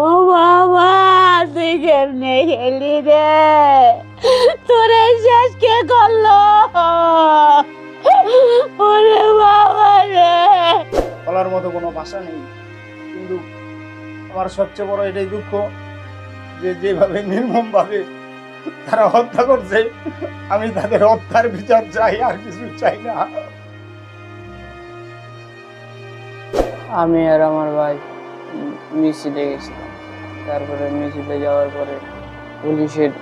ও বাবা, তুই কেমনে খেলি রে? তোর শেষ কে করল? ওরে বাবা রে। বলার মতো কোনো ভাষা নেই, কিন্তু আমার সবচেয়ে বড় এটাই দুঃখ যে যেভাবে নির্মমভাবে তারা হত্যা করছে, আমি তাদের হত্যার বিচার চাই, আর কিছু চাই না। আমি আর আমার ভাই মিছিলে গেছিলাম। তারপরে মিছিলে যাওয়ার পরে পুলিশের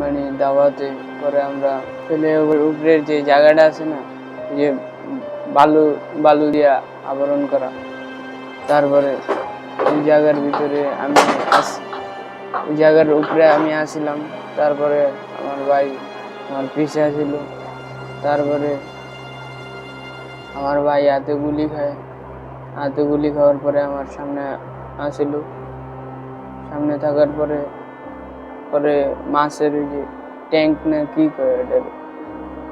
মানে দাওয়াতে পরে আমরা ফ্লাইওভার উপরের যে জায়গাটা আছে না, যে বালু বালু দিয়া আবরণ করা, তারপরে ওই জায়গার ভিতরে আমি ওই জায়গার উপরে আমি আসিলাম। তারপরে আমার ভাই আমার পিছে আসিল। তারপরে আমার ভাই হাতে গুলি খায়। হাতে গুলি খাওয়ার পরে আমার সামনে আসিল। সামনে থাকার পরে পরে মাছের ওই যে ট্যাঙ্ক না কি করে ওটার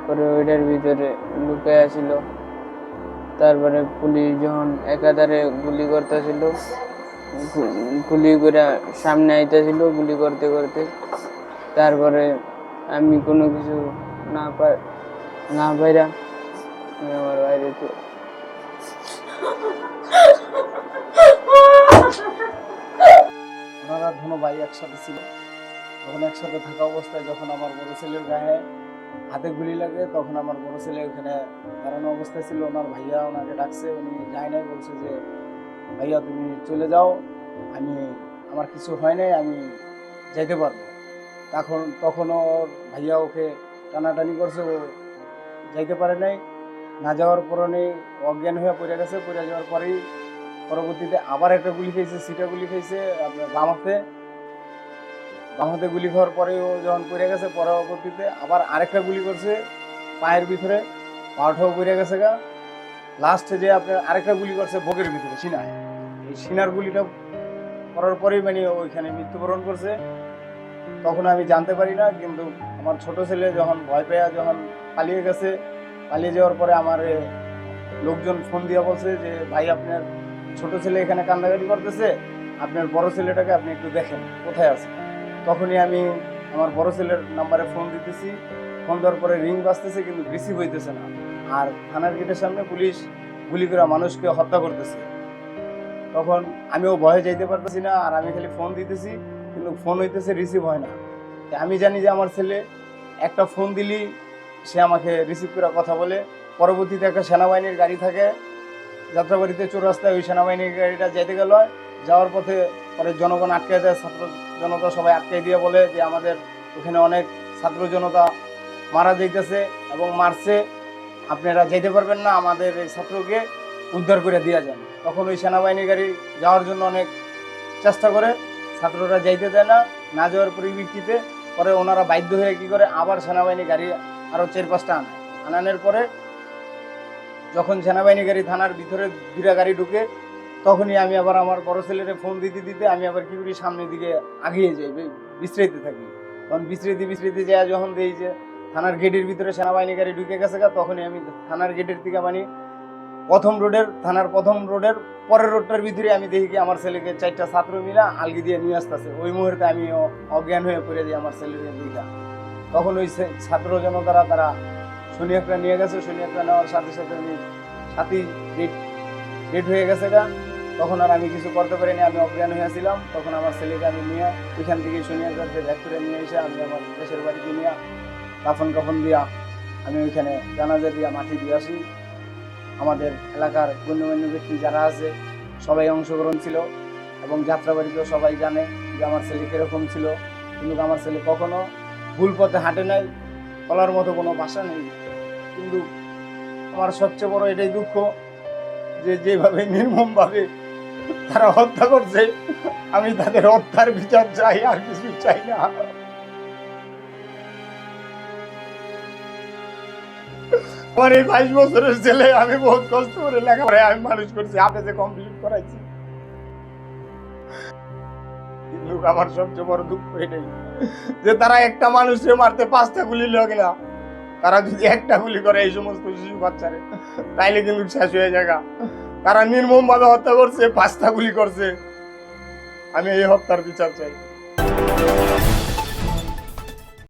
পরে ওইটার ভিতরে লুকে আসিল। তারপরে পুলিশ যখন একাধারে গুলি করতেছিল গুলি করে সামনে আইতেছিল গুলি করতে করতে। তারপরে আমি কোনো কিছু না পাই না পাইরা আমি আমার বাইরে ওনারা ধনু ভাই একসাথে ছিল? তখন একসাথে থাকা অবস্থায় যখন আমার বড় ছেলের গায়ে হাতে গুলি লাগে, তখন আমার বড় ছেলে ওখানে দাঁড়ানো অবস্থায় ছিল। ওনার ভাইয়া ওনাকে ডাকছে, উনি যায় নাই, বলছে যে, ভাইয়া, তুমি চলে যাও। আমি, আমার কিছু হয় নাই, আমি যাইতে পারব। তখন তখন ওর ভাইয়া ওকে টানাটানি করছে, ও যাইতে পারে নাই। না যাওয়ার পরনে অজ্ঞান হয়ে পড়ে গেছে, পড়ে যাওয়ার পরেই পরবর্তীতে আবার একটা গুলি খেয়েছে, সিটা গুলি খেয়েছে, আপনার বাম হাতে। বাম হাতে গুলি খাওয়ার পরে ও যখন পড়ে গেছে, পরবর্তীতে আবার আরেকটা গুলি করছে, পায়ের ভিতরে, পাওয়াটাও পড়ে গেছে গা। লাস্টে যে আপনার আরেকটা গুলি করছে বুকের ভিতরে, সিনায়। এই সিনার গুলিটা করার পরেই মানে ওইখানে মৃত্যুবরণ করছে। তখন আমি জানতে পারি না, কিন্তু আমার ছোট ছেলে যখন ভয় পেয়ে যখন পালিয়ে গেছে পালিয়ে যাওয়ার পরে আমার লোকজন ফোন দিয়ে বলছে যে, ভাই, আপনার ছোট ছেলে এখানে কান্দাকাটি করতেছে। আপনার বড় ছেলেটাকে আপনি একটু দেখেন, কোথায় আছে? তখনই আমি আমার বড় ছেলের নাম্বারে ফোন দিতেছি। ফোন দেওয়ার পরে রিং বাজতেছে কিন্তু রিসিভ হইতেছে না। আর থানার গেটের সামনে পুলিশ গুলি করে মানুষকে হত্যা করতেছে। তখন আমিও ভয়ে যাইতে পারতেছি না, আর আমি খালি ফোন দিতেছি, কিন্তু ফোন হইতেছে রিসিভ হয় না। আমি জানি যে আমার ছেলে একটা ফোন দিলি সে আমাকে রিসিভ করে কথা বলে। পরবর্তীতে একটা সেনাবাহিনীর গাড়ি থাকে। যাত্রাবাড়িতে চৌরাস্তায় ওই সেনাবাহিনীর গাড়িটা যেতে গেল। যাওয়ার পথে পরে জনগণ আটকে দেয়, ছাত্র জনতা সবাই আটকে দিয়ে বলে যে আমাদের ওখানে অনেক ছাত্র জনতা মারা যাইতেছে এবং মারছে। আপনারা যেতে পারবেন না, আমাদের এই ছাত্রকে উদ্ধার করে দেওয়া যান। তখন ওই সেনাবাহিনী গাড়ি যাওয়ার জন্য অনেক চেষ্টা করে। ছাত্ররা যাইতে দেয় না। না যাওয়ার পরিপ্রেক্ষিতে পরে ওনারা বাধ্য হয়ে কী করে আবার সেনাবাহিনী গাড়ি আরও চার পাঁচটা আনে। আনানোর পরে যখন সেনাবাহিনী গাড়ি থানার ভিতরে দুটা গাড়ি ঢুকে, তখনই আমি আবার আমার বড় ছেলেরে ফোন দিতে দিতে আমি আবার কি করি, সামনের দিকে আগিয়ে যাই, বে- বিশ্রাইতে থাকি। তখন বিশ্রাইতে বিশ্রাইতে যায় যখন দেখি যে থানার গেটের ভিতরে সেনাবাহিনী গাড়ি ঢুকে গেছে তখনই আমি থানার গেটের থেকে মানে প্রথম রোডের, থানার প্রথম রোডের পরের রোডটার ভিতরে আমি দেখি কি আমার ছেলেকে চারটা ছাত্র মিলা আলগি দিয়ে নিয়ে আসতেছে। ওই মুহূর্তে আমি অজ্ঞান হয়ে পড়ে দিই আমার ছেলেকে দিঘা তখন ওই ছাত্র জনতারা তারা শনি একটা নিয়ে গেছে শনি একটা নেওয়ার সাথে সাথে আমি সাথী ডেট ডেট হয়ে গেছে গা। তখন আর আমি কিছু করতে পারিনি, আমি অজ্ঞান হয়েছিলাম তখন আমার ছেলেকে আমি নিয়ে ওইখান থেকে শনি ব্যাক করে নিয়ে এসে আমি আমার দেশের বাড়িতে নিয়ে কাফন কাফন দিয়া আমি ওইখানে জানাজা দিয়া মাটি দিয়ে আসি। আমাদের এলাকার গণ্যমান্য ব্যক্তি যারা আছে, সবাই অংশগ্রহণ ছিল এবং যাত্রাবাড়িতেও সবাই জানে যে আমার ছেলে কীরকম ছিল। কিন্তু আমার ছেলে কখনো ভুল পথে হাঁটে নাই বলার মতো কোনো ভাষা নেই। কিন্তু আমার সবচেয়ে বড় এটাই দুঃখ যে যেভাবে নির্মমভাবে তারা হত্যা করছে, আমি তাদের হত্যার বিচার চাই, আর কিছু চাই না। আমার এই বাইশ বছরের ছেলে, আমি বহুত কষ্ট করে লেখাপড়ায় আমি মানুষ করছি, হাফেজে কমপ্লিট করাইছি। কিন্তু আমার সবচেয়ে বড় দুঃখ এটাই। যে তারা একটা মানুষকে মারতে পাঁচটা গুলি লোক না তারা যদি একটা গুলি করে এই সমস্ত শিশু বাচ্চারে, তাইলে কিন্তু শেষ হয়ে জায়গা তারা নির্মম ভাবে হত্যা করছে, পাঁচটা গুলি করছে। আমি এই হত্যার বিচার চাই।